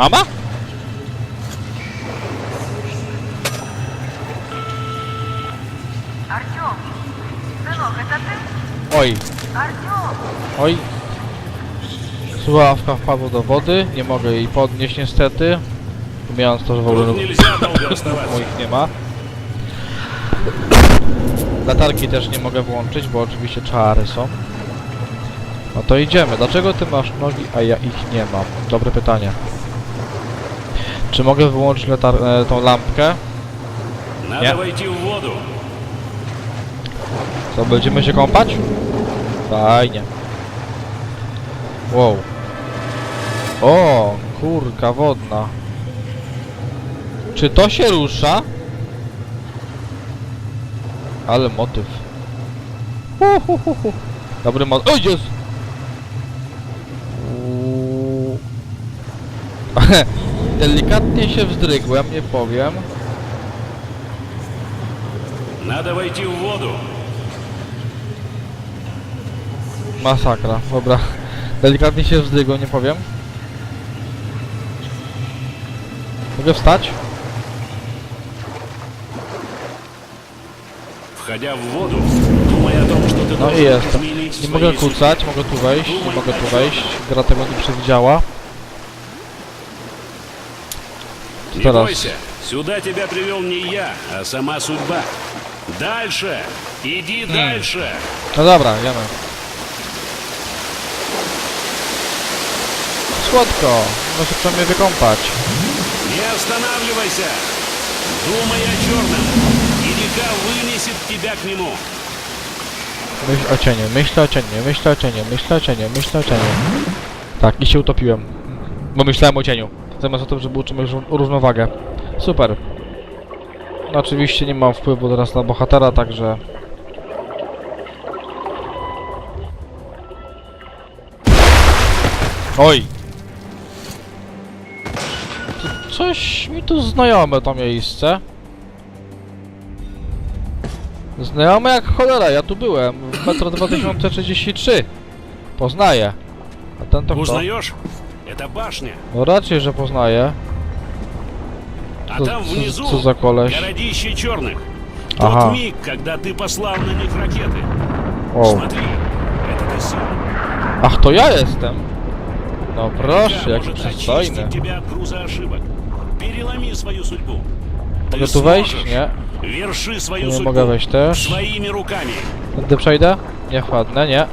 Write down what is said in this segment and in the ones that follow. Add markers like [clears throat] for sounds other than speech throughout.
Mama? Артем, сынок, это ты? Oj, Артем! oj. Słuchawka wpadła do wody, nie mogę jej podnieść niestety. Pomijając to, że w ogóle Тут [laughs] нельзя долго оставаться. moich nie ma. Latarki też nie mogę włączyć, bo oczywiście czary są. No to idziemy. Dlaczego ty masz nogi, a ja ich nie mam? Dobre pytanie. Czy mogę wyłączyć letar e, tą lampkę? Nie? Co, będziemy się kąpać? Fajnie. Wow. O, kurka wodna. Czy to się rusza? Ale motyw. Uhuhuhu. Dobry motyw. Oj, jest! [laughs] Uuu. Delikatnie się wzdrygłem, nie powiem. Надо войти в воду. Masakra, dobra. Delikatnie się wzdrygłem, nie powiem. Mogę wstać? Wходя в воду, думай о том, что ты No i должен jestem. изменить Nie свои mogę судьбы. kucać, mogę tu wejść, nie mogę tu wejść. Gra tego nie przewidziała. Не бойся, сюда тебя привел не я, а сама судьба. Дальше! Иди дальше! No dobra, jemy. Słodko, muszę się przynajmniej wykąpać. Не останавливайся! Думай о черном, и река вынесет тебя к нему. Myśl o cieniu, myślę o cieniu, myślę o cieniu, myślę o cieniu, myślę o cieniu. Tak, i się utopiłem. Bo myślałem o cieniu. zamiast o tym, żeby utrzymać równowagę. Super. No, oczywiście nie mam wpływu teraz na bohatera, także... Oj! To coś mi tu znajome to miejsce. Znajome jak cholera, ja tu byłem. W metro 2033. Poznaję. A ten to kto? Это башня. No raczej, że poznaję. А Co, там co, внизу co za koleś? городище черных. Ага. Тот миг, когда ты послал на них ракеты. O. Смотри, это ты сам. Ach, to ja jestem. No proszę, Река jaki может przystojny. очистить тебя от груза ошибок. Переломи свою судьбу. Ты Mogę tu wejść? сможешь. Nie. Верши Tu свою nie судьбу mogę wejść też. своими руками. Tędy przejdę? Nie wpadnę, nie.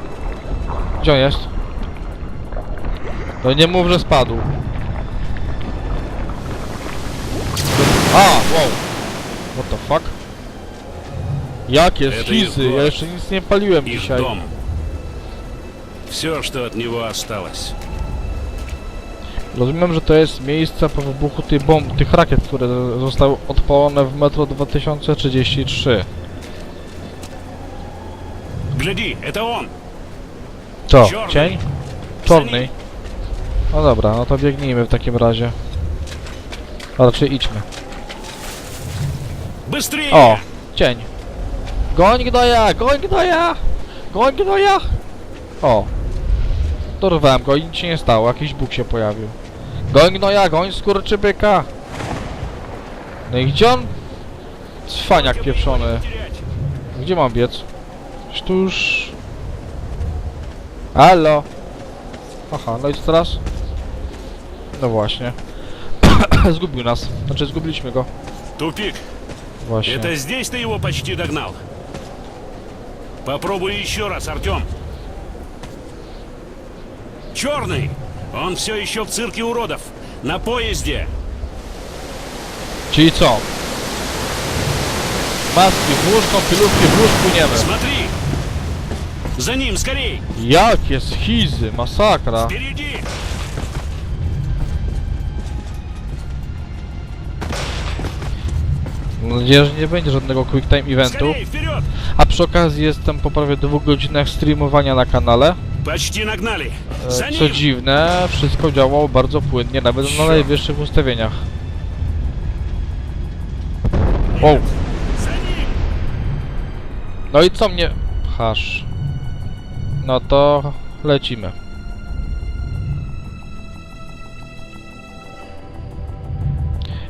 Gdzie on jest? No nie mów, że spadł. A, wow. What the fuck? Jakie Это schizy? их Ja город. jeszcze nic nie paliłem Их dzisiaj. дом. Все, что от него осталось. Rozumiem, że to jest miejsce po wybuchu tej bomb, tych rakiet, które zostały odpalone w Metro 2033. Гляди, это он. Co? Czarny. Cień? Czarny. No dobra, no to biegnijmy w takim razie. A raczej idźmy. O! Cień! Goń gnoja! Goń gnoja! Goń gnoja! O! Dorwałem go i nic się nie stało. Jakiś Bóg się pojawił. Goń gnoja! Goń skurczybyka! No i gdzie on? Cwaniak pieprzony. Gdzie mam biec? Sztuż... Halo! Aha, no i co teraz? No właśnie. [coughs] Zgubił nas. Znaczy zgubiliśmy go. Тупик. Właśnie. Это здесь ты его почти догнал. Попробуй еще раз, Артем. Черный! Он все еще в цирке уродов. На поезде. Czyli co? Maski w łóż, kąpielówki w łóż, płyniemy. Смотри! За ним, скорей! Jakie schizy, masakra. Впереди! Mam nadzieję, że nie będzie żadnego quick time eventu. A przy okazji jestem po prawie dwóch godzinach streamowania na kanale. E, co dziwne, wszystko działało bardzo płynnie, nawet na najwyższych ustawieniach. Wow. No i co mnie... Hasz. No to lecimy.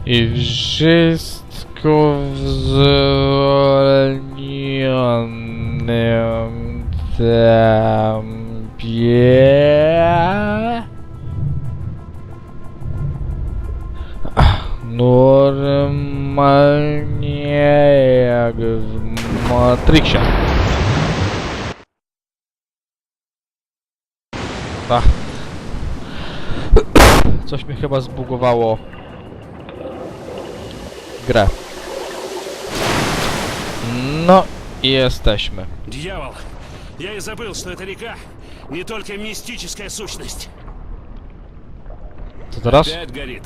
I wszyscy zwolnionym tempie. Normalnie jak w Matrixie. Ach. Coś mi chyba zbugowało grę. No i jesteśmy. Дьявол, я и забыл, что эта река не только мистическая сущность. Co teraz? Опять горит.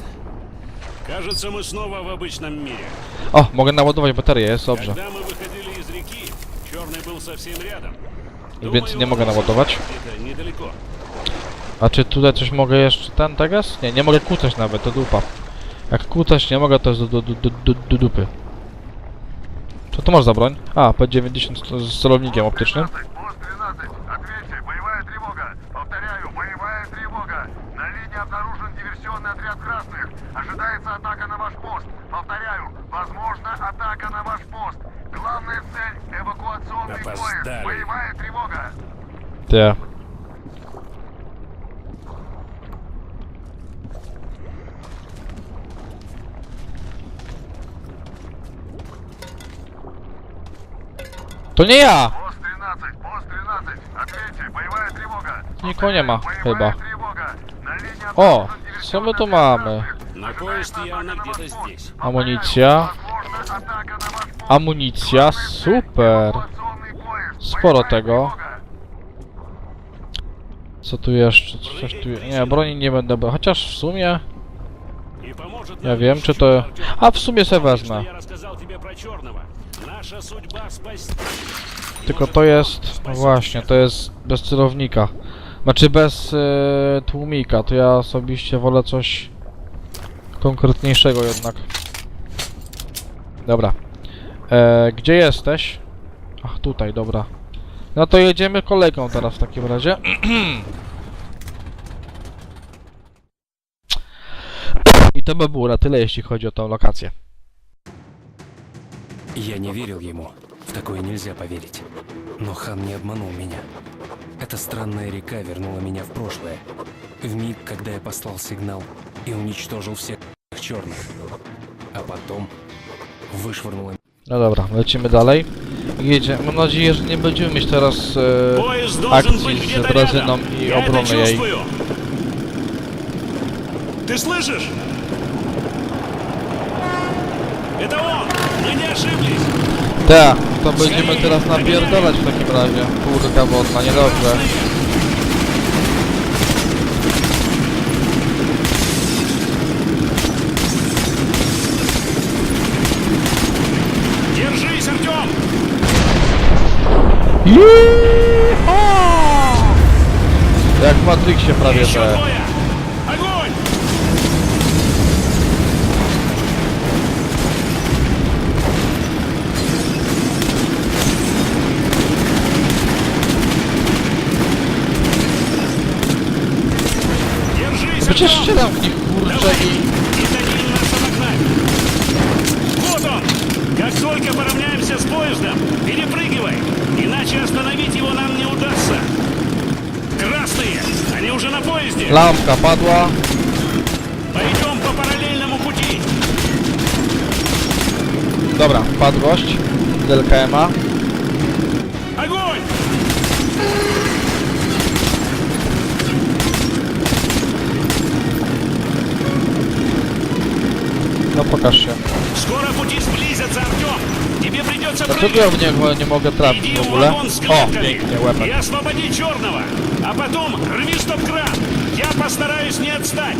Кажется, мы снова в обычном мире. O, mogę naładować baterię, jest dobrze. Когда мы выходили из реки, черный был совсем рядом. Więc nie mogę naładować. Где-то недалеко. A czy tutaj coś mogę jeszcze ten teraz? Nie, nie mogę kłócać nawet, to dupa. Jak kłócać nie mogę, to jest do, do, do, do, do dupy. Co to masz za broń? A, P90 z- z celownikiem optycznym. To nie ja! Пост 13, пост 13, ответьте, боевая тревога. Nikogo nie ma, Боевая chyba. тревога. На линии O, обнаружен co my диверсионный tu отряд mamy? красных. На поезд явно где-то здесь. Amunicja. Возможна атака на ваш пост. Amunicja, super. Эвакуационный поезд. Sporo Боевая tego. тревога. Co tu jeszcze? Coś tu... Nie, broni nie będę brał. Chociaż w sumie... И поможет Ja нам wiem, лишь czy to... чудо, Артём. A w sumie se Что wezmę. я рассказал тебе про черного. Tylko to jest... No właśnie, to jest bez celownika. Znaczy bez e, tłumika, to ja osobiście wolę coś konkretniejszego jednak. Dobra. E, gdzie jesteś? Ach, tutaj, dobra. No to jedziemy kolegą teraz w takim razie. [clears throat] I to by było na tyle, jeśli chodzi o tą lokację. Я не верил ему. В такое нельзя поверить. Но хан не обманул меня. Эта странная река вернула меня в прошлое. В миг, когда я послал сигнал и уничтожил всех черных. А потом вышвырнула No dobra, lecimy dalej. Jedzie. Mam nadzieję, że nie będziemy mieć teraz e, akcji z Brazyną i obrony jej. Ты слышишь? Это он! Мы не ошиблись! Tak, to będziemy teraz napierdalać w takim razie. Kurka wodna, niedobrze. Держись, Артем! Jak w Matrixie prawie Еще te. двое! Przecież strzelam w nich kurczę i... Не дадим нас обогнать! Вот он! Как только поравняемся с поездом, перепрыгивай! Иначе остановить его нам не удастся! Красные! Они уже на поезде! Lampka padła. Пойдем по параллельному пути! Dobra, padłość. LKM-a. Огонь! но пока что. Скоро пути сблизятся, Артем! Тебе придется а тут я в него немного тратить Иди могу, да? О, weapon. И освободи черного! А потом рви стоп-кран! Я постараюсь не отстать!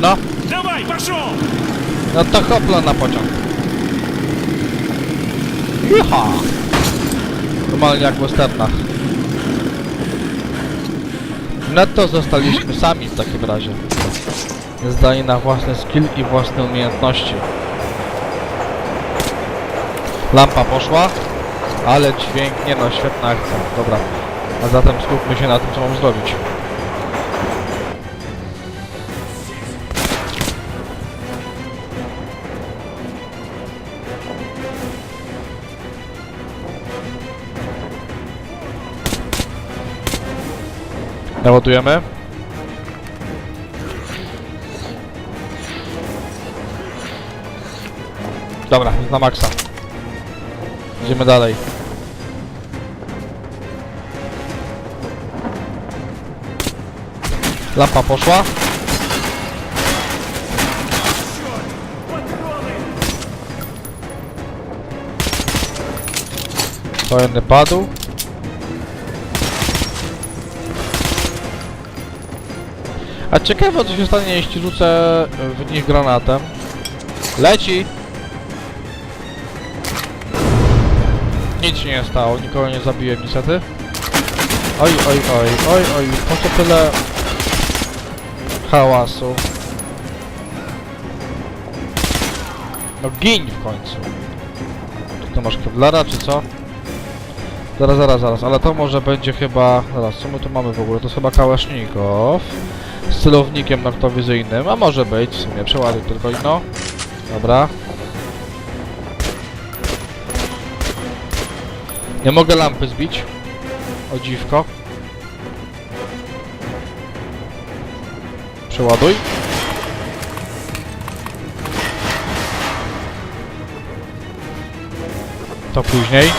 Но? Давай, пошел! Это хопла на потянг. Иха! Думал, як в остатках. Netto zostaliśmy sami w takim razie. Zdani na własny skill i własne umiejętności. Lampa poszła, ale dźwięk, nie no, świetna akcja. Dobra, a zatem skupmy się na tym, co mam zrobić. Naładujemy. Dobra, jest na maksa. Idziemy dalej. Lampa poszła. Kolejny padł. A ciekawe co się stanie jeśli rzucę w nich granatem. Leci! Nic się nie stało, nikogo nie zabiłem niestety. Oj, oj, oj, oj, oj, po co tyle hałasu? No gin w końcu. Czy to masz kevlara, czy co? Zaraz, zaraz, zaraz, ale to może będzie chyba... Zaraz, co my tu mamy w ogóle? To jest chyba kałasznikow z celownikiem noktowizyjnym, a może być w sumie, przeładuj tylko no. Dobra. Nie mogę lampy zbić. O dziwko. Przeładuj. To później.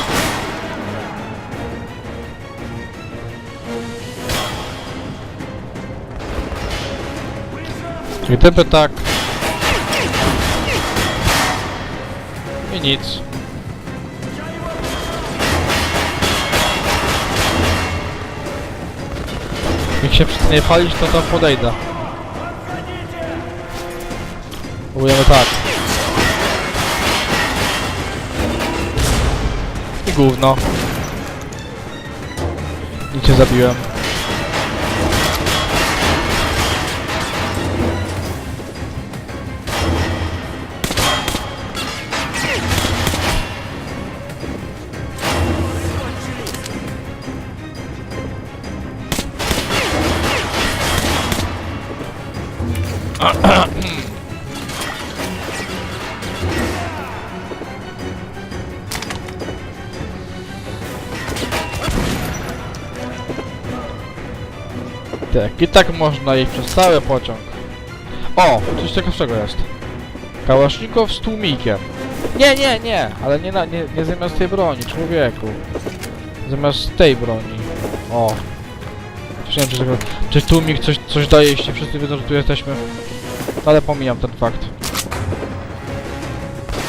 Czyli typy tak. I nic. Jak się przestanie palić, to to podejdę. Próbujemy tak. I gówno. I cię zabiłem. Tak, i tak można iść przez cały pociąg. O, coś ciekawszego jest. Kałasznikow z tłumikiem. Nie, nie, nie, ale nie, na, nie, nie zamiast tej broni, człowieku. Zamiast tej broni. O. Wiem, czy, tego, czy tłumik coś, coś daje, jeśli wszyscy wiedzą, że tu jesteśmy. Ale pomijam ten fakt.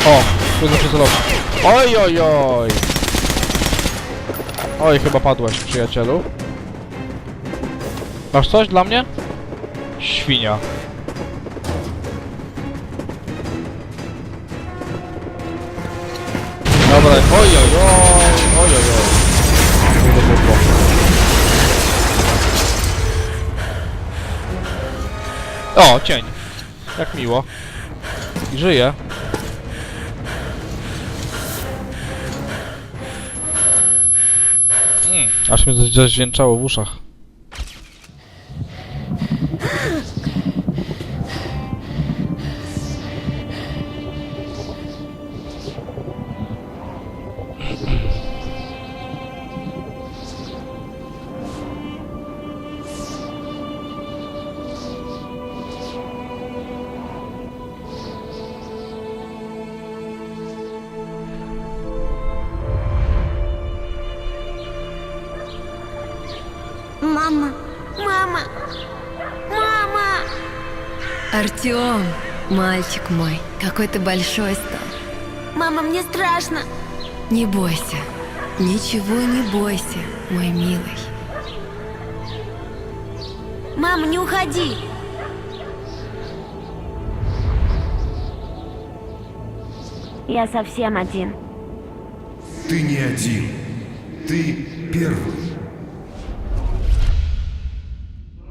O, tu jest przycelowy. Oj, oj, oj. Oj, chyba padłeś, przyjacielu. Masz coś dla mnie? Świnia. Dobra, oj, oj, oj, oj, oj, oj. Kurde, kurde. O, cień. Jak miło. I żyje. Mm, aż mnie coś zaźwięczało w uszach. Артем, мальчик мой, какой ты большой стал. Мама, мне страшно. Не бойся, ничего не бойся, мой милый. Мама, не уходи. Я совсем один. Ты не один. Ты первый.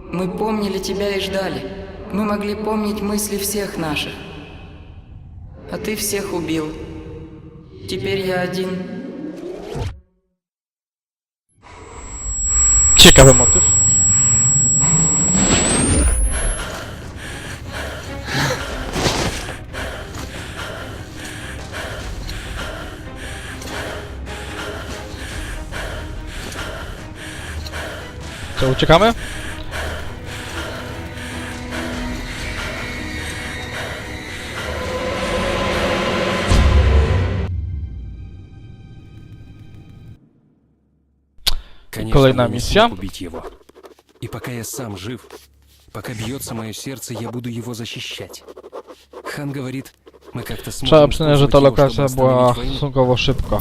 Мы помнили тебя и ждали. Мы могли помнить мысли всех наших. А ты всех убил. Теперь я один. Ciekawy motyw. Co, uciekamy? Не misja. смог убить его. И пока я сам жив, пока бьется мое сердце, я буду его защищать. Хан говорит, мы как-то сможем Trzeba przyznać, że ta использовать его, lokacja чтобы była остановить войну. stosunkowo szybka.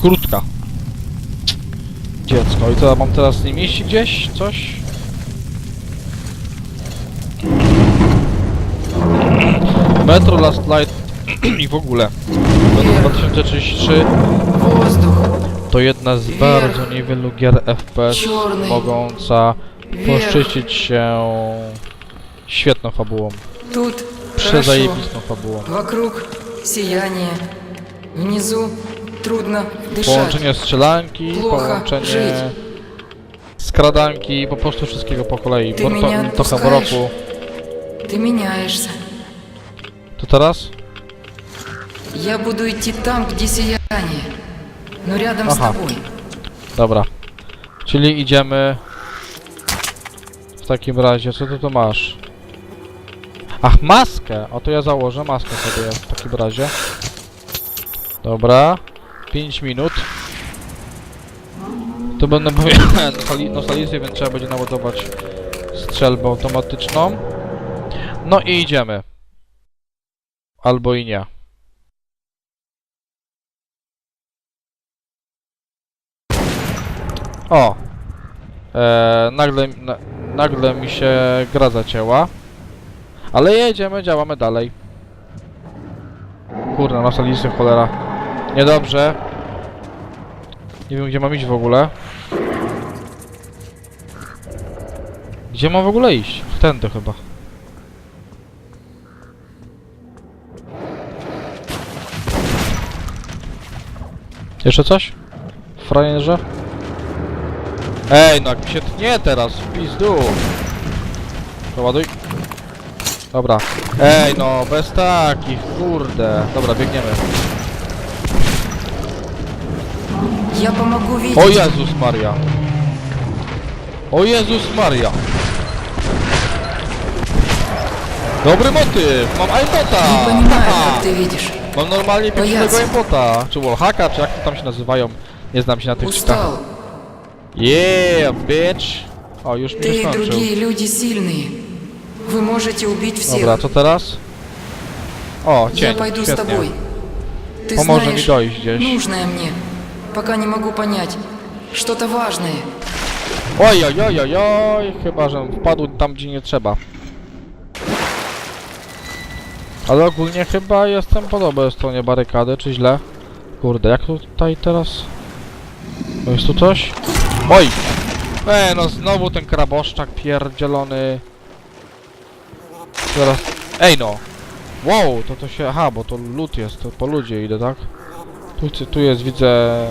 Krótka. Dziecko. I co, mam teraz nie mieści gdzieś? Coś? Metro Last Light i w ogóle. Metro 2033 Воздух. to jedna z bardzo niewielu gier FPS Czarny. mogąca Wверх. poszczycić się świetną fabułą. Тут хорошо. Przezajebistą fabułą. Вокруг сияние. Внизу трудно дышать. Połączenie strzelanki, Плохо połączenie żyć. skradanki, po prostu wszystkiego po kolei. Ty Bo mnie to, trochę odpuszczasz? mroku. Ты меняешься. To teraz? Я буду идти там, где сияние. Но рядом с Ага. тобой. Dobra. Czyli idziemy... W takim razie, co ty tu masz? Ach, maskę! O, to ja założę maskę sobie w takim razie. Dobra. 5 minut. To będę mówię [laughs] nostalizję, więc trzeba będzie naładować strzelbę automatyczną. No i idziemy. Albo i nie. O! E, nagle, na, nagle mi się gra zacięła. Ale jedziemy, działamy dalej. Kurna, nasza listy, cholera. Niedobrze. Nie wiem, gdzie mam iść w ogóle. Gdzie mam w ogóle iść? Tędy chyba. Jeszcze coś? Frajerze? Ej, no jak mi się tnie teraz, w pizdu. Przeładuj. Dobra. Ej, no, bez takich, kurde. Dobra, biegniemy. Я помогу видеть. O Jezus Maria. O Jezus Maria. Dobry motyw, mam aimbota. Не понимаю, Haha. как ты видишь. Mam normalnie Pajacu. pierwszego aimbota. Czy wallhacka, czy jak to tam się nazywają. Nie znam się na tych cztach. Устал. Yeah, bitch. O, już mnie Ты и skończył. другие люди сильные. Вы можете убить всех. Dobra, co teraz? O, Я cień, пойду с świetnie. тобой. Ты Pomoże mi знаешь, dojść gdzieś. нужное мне. Пока не могу понять. Что-то важное. Oj, oj, oj, oj, oj, chyba, że wpadł tam, gdzie nie trzeba. Ale ogólnie chyba jestem po dobrej stronie barykady, czy źle? Kurde, jak tutaj teraz? O, jest tu coś? Oj! E, no znowu ten kraboszczak pierdzielony. Zaraz... Ej no! Wow, to to się... Aha, bo to lód jest, to po ludzie idę, tak? Tu, tu jest, widzę...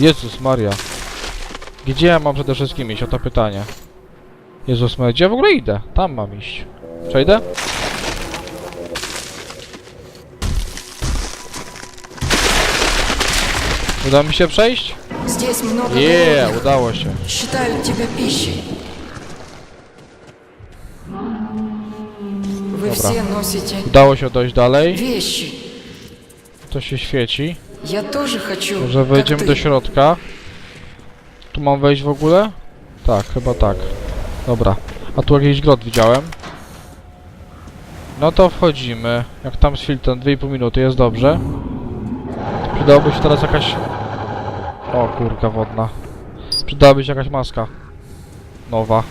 Jezus Maria. Gdzie ja mam przede wszystkim iść? O to pytanie. Jezus Maria, gdzie ja w ogóle idę? Tam mam iść. Przejdę? Uda mi się przejść? Здесь много Nie, голодных. udało się. Считают тебя пищей. Вы Dobra. все носите Udało się dojść dalej. вещи. To się świeci. Я тоже хочу, Że как wejdziemy ты. do środka. Tu mam wejść w ogóle? Tak, chyba tak. Dobra. A tu jakiś grot widziałem. No to wchodzimy. Jak tam z filtrem 2,5 minuty, jest dobrze. Przydałoby się teraz jakaś... O kurka wodna. Przydałaby się jakaś maska. Nowa.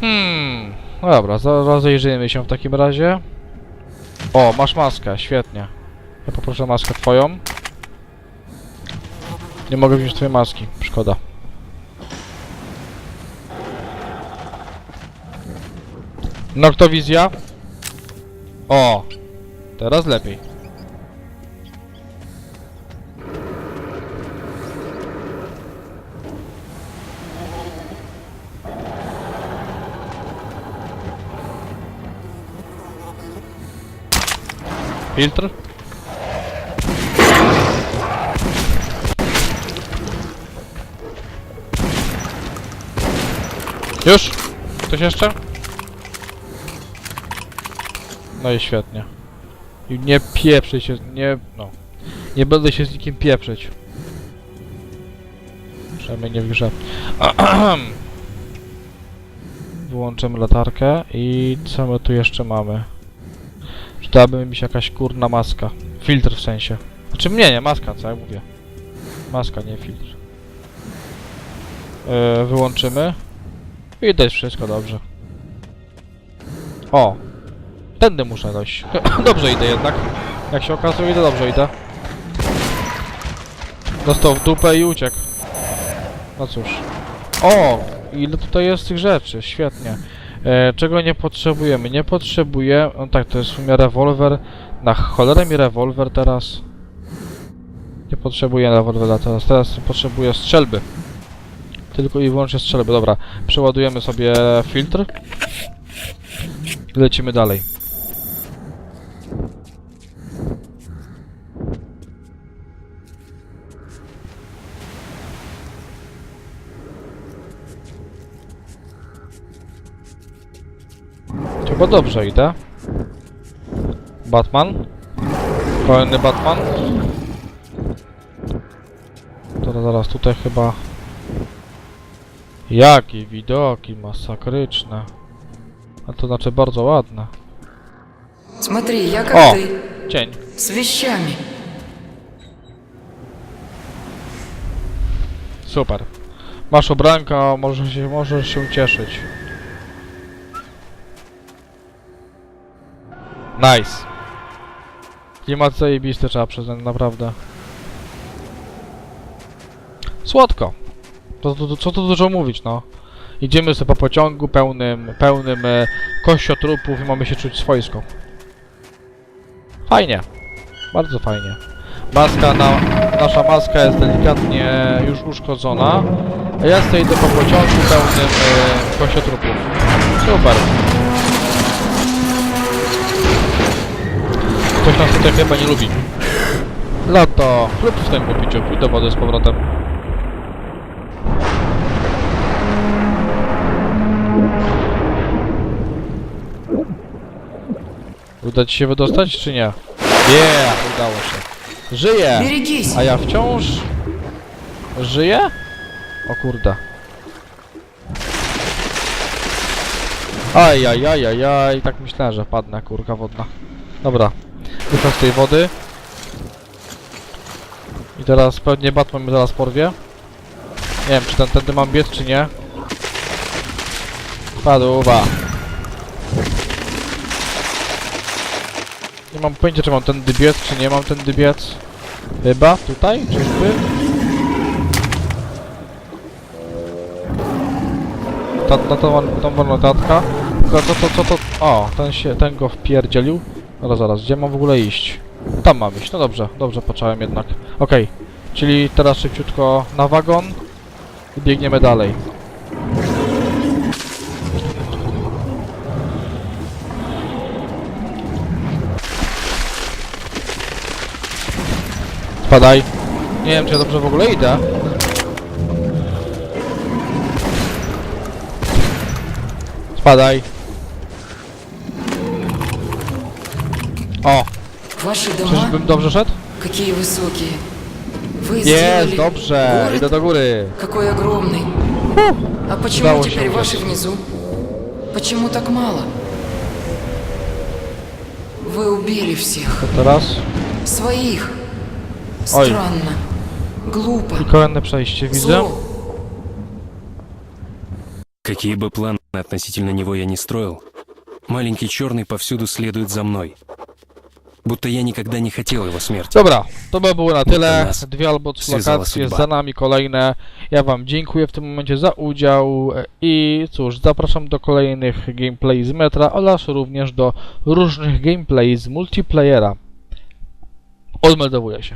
Hmm. No dobra, rozejrzyjmy się w takim razie. O, masz maskę, świetnie. Ja poproszę maskę twoją. Nie mogę wziąć twojej maski, szkoda. Noktowizja. O! Teraz lepiej. Filtr? Już? Ktoś jeszcze? No i świetnie. Nie pieprzę się, nie, no. Nie będę się z nikim pieprzyć. Przynajmniej nie w grze. [clears throat] Wyłączymy latarkę i co my tu jeszcze mamy? Przydałaby mi się jakaś kurna maska. Filtr w sensie. Znaczy mnie, nie, maska, co ja mówię. Maska, nie filtr. Yy, wyłączymy. I jest wszystko dobrze. O! Tędy muszę dojść. [coughs] dobrze idę jednak. Jak się okazuje, to dobrze idę. Dostał w dupę i uciekł. No cóż. O! Ile tutaj jest tych rzeczy, świetnie. E, czego nie potrzebujemy? Nie potrzebuję... No tak, to jest w sumie rewolwer. Na cholerę mi rewolwer teraz. Nie potrzebuję rewolwera teraz. Teraz potrzebuję strzelby. Tylko i wyłącznie strzelby. Dobra, przeładujemy sobie filtr. Lecimy dalej. Chyba dobrze idę. Batman. Kolejny Batman. Teraz zaraz tutaj chyba... Jakie widoki masakryczne. A to znaczy bardzo ładne. Смотри, я как О! ты, Cień. с вещами. Super. Masz ubranka, możesz się, możesz się cieszyć. Nice. Klimat zajebisty trzeba przyznać, naprawdę. Słodko. To, to, to, co tu dużo mówić, no. Idziemy sobie po pociągu pełnym, pełnym e, kościotrupów i mamy się czuć swojsko. Fajnie. Bardzo fajnie. Maska na, nasza maska jest delikatnie już uszkodzona. Ja idę po pociągu pełnym e, kościotrupów. Super. nas tutaj chyba nie lubi. Lato! Chleb w tym popiciu, pójdę wodę z powrotem. Uda ci się wydostać, czy nie? Nie, yeah, udało się. Żyję! A ja wciąż... Żyję? O kurde. Ajajajajaj, tak myślałem, że padnę, kurka wodna. Dobra, wychodź z tej wody. I teraz pewnie Batman mnie zaraz porwie. Nie wiem, czy ten, tędy mam biec, czy nie. Padła. Nie mam pojęcia, czy mam tędy biec, czy nie mam tędy biec. Chyba, tutaj, czyżby? Ta, ta, ta, ta, ta notatka. Tylko co to, co to... O, ten się, ten go wpierdzielił. Zaraz, zaraz, gdzie mam w ogóle iść? Tam mam iść, no dobrze, dobrze patrzałem jednak. Okej, czyli teraz szybciutko na wagon i biegniemy dalej. Spadaj. Nie wiem, czy ja dobrze w ogóle idę. Spadaj. O, Ваши дома, czyżbym dobrze szedł? какие высокие. Вы Jest, сделали dobrze, город idę do góry. какой огромный. А почему się теперь uciec. ваши внизу? Почему так мало? Вы убили всех. To teraz Своих. Ой. Странно. Глупо. i kolejne przejście widzę. Зло. Какие бы планы относительно него я не строил, маленький черный повсюду следует за мной. Будто я никогда не хотел его смерти. Dobra, to by było na tyle. nas Dwie albo trzy związała lokacje, судьба. za nami kolejne. Ja wam dziękuję w tym momencie za udział i cóż, zapraszam do kolejnych gameplay z Metra oraz również do różnych gameplay z multiplayera. Odmeldowuję się.